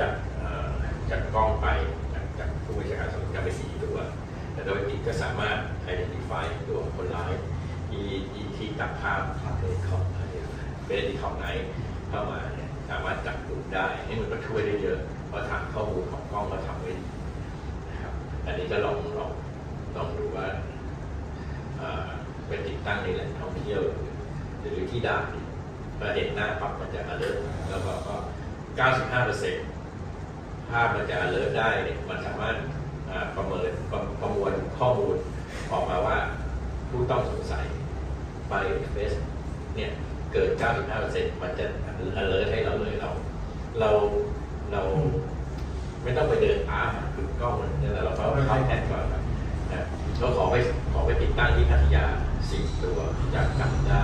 จากจากกล้องไปจากจากผู้บัญชาการสำนักงานไปสี่ตัว แต่โดยกิจก็สามารถ identify ตัวคนร้ายที่ที่ที่ตัดภาพเบสคอมเป็นที่ของไหนเข้ามาเนี่ยสามารถจับกลุ่มได้นี่มันก็ช่วยได้เยอะ เพราะทางข้อมูลของกล้องก็ทำไว้ดีนะครับอันนี้ก็ลองลองลองดูว่าเป็นติดตั้งในแหล่งท่องเที่ยว หรือที่ด่านประเห็นหน้าปับมันจะ alert แล้วก็ก็ 95%เภาพมันจะ alert ได้เนี่ยมันสามารถประเมินประประมวลข้อมูลออกมาว่าผู้ต้องสงสัยไปเฟสเนี่ยเกิด 95%มันจะ alert ให้เราเลยเรา เราเราไม่ต้องไปเดินตามคือกล้องมันเนี่ยเราก็เข้าแทนก่อนครับนะเราขอไปขอไปติดตั้งที่พัทยาสี่ตัวจากจับได้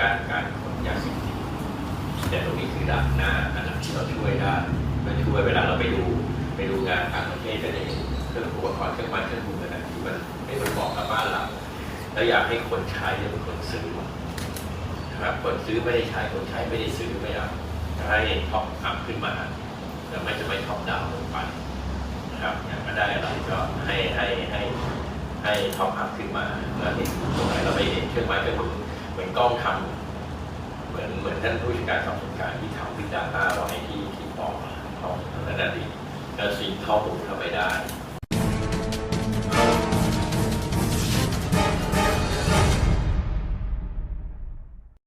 การการขนยาเสพติดแต่ตรงนี้คือด่านหน้าอันดับที่เราช่วยได้ก็ช่วยเวลาเราไปดูไปดูงานต่างประเทศจะได้เห็นเครื่องอุปกรณ์เครื่องไม้เครื่องมืออะไรที่มันไม่มันเหมาะกับบ้านเราแล้วอยากให้คนใช้เนี่เป็นคนซื้อนะครับคนซื้อไม่ได้ใช้คนใช้ไม่ได้ซื้อไม่เอาจะให้ท็อปอัพขึ้นมาแต่ไม่จะไม่ท็อปดาวน์ลงไปนะครับอยากมาได้อะไรก็ให้ให้ให้ให้ท็อปอัพขึ้นมาแล้วเห็นตรงไหนเราไปเห็นเครื่องไม้เครื่องมือ มือนกองทำเหมือนเหมือนท่านผู้จัดการสอบสวนการที่ทำวิจารณ์ไว้ที่ที่ปอกของนั้นนะดีแล้วสิ่งข้อมูลเข้าไปได้